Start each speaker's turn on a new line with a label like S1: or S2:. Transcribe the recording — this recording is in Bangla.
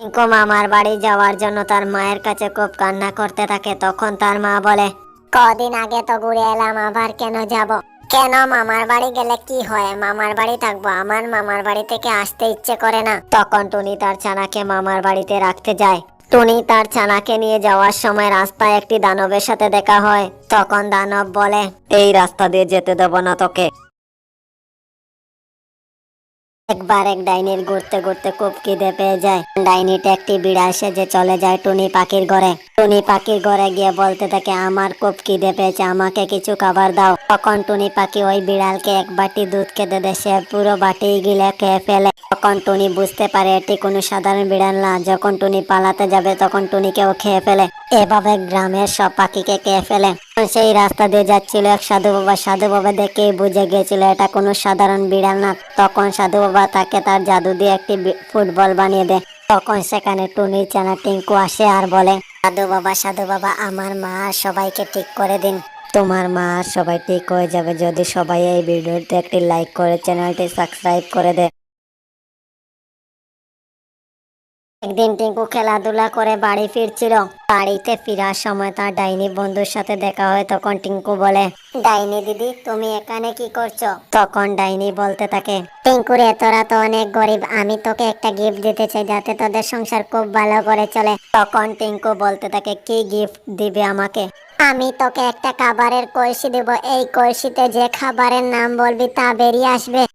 S1: টিঙ্কু মামার বাড়ি যাওয়ার জন্য তার মায়ের কাছে খুব কান্না করতে থাকে, তখন তার মা বলে, কদিন আগে তো ঘুরে এলাম, আবার কেন যাব? কেন, মামার বাড়ি গেলে কি হয়? মামার বাড়ি থাকব, আমার মামার বাড়ি থেকে আসতে ইচ্ছে করে না। তখন টুনি তার ছানাকে মামার বাড়িতে রাখতে যায়। টুনি তার ছানাকে নিয়ে যাওয়ার সময় রাস্তায় একটি দানবের সাথে দেখা হয়। তখন দানব বলে,
S2: এই রাস্তা দিয়ে যেতে দেব না তোকে।
S1: একবার এক ডাইনির ঘুরতে ঘুরতে খুব খিদে পেয়ে যায়। ডাইনিটা একটি বিড়াল যে চলে যায় টুনি পাখির ঘরে। টুনি পাখির ঘরে গিয়ে বলতে থাকে, আমার খুব খিদে পেয়েছে, আমাকে কিছু খাবার দাও। তখন টুনি পাখি ওই বিড়ালকে এক বাটি দুধ খেতে দেয়। সে পুরো বাটি গিলে খেয়ে ফেলে। তখন টুনি বুঝতে পারে, এটি কোনো সাধারণ বিড়াল না। যখন টুনি পালাতে যাবে, তখন টুনিকেও খেয়ে ফেলে। এভাবে গ্রামের সব পাখিকে খেয়ে ফেলে? সেই রাস্তা দিয়ে যাচ্ছিল এক সাধু বাবা। সাধু বাবা দেখেই বুঝে গিয়েছিল এটা কোনো সাধারণ বিড়াল না। তখন সাধু বাবা তাকে তার জাদু দিয়ে একটি ফুটবল বানিয়ে দেয়। তখন সেখানে টুনি, চানা, টিঙ্কু আসে আর বলে, সাধু বাবা সাধু বাবা, আমার মা সবাইকে ঠিক করে দিন।
S2: তোমার মা সবাই ঠিক হয়ে যাবে যদি সবাই এই ভিডিওতে একটি লাইক করে চ্যানেলটি সাবস্ক্রাইব করে দেয়।
S1: একদিন টিঙ্কু খেলাধুলা করে বাড়ি ফিরছিল। বাড়িতে ফেরার সময় তার ডাইনি বন্ধুর সাথে দেখা হয় তখন টিঙ্কু বলে ডাইনি দিদি তুমি এখানে কি করছ? তখন ডাইনি বলতে থাকে টিঙ্কু রে তোরা তো অনেক গরিব আমি তোকে একটা গিফট দিতে চাই যাতে তোদের সংসার খুব ভালো করে চলে। তখন টিঙ্কু বলতে থাকে কি গিফট দিবে আমাকে? আমি তোকে একটা খাবারের কলসি দেব এই কলসিতে যে খাবারের নাম বলবি তা বেরিয়ে আসবে।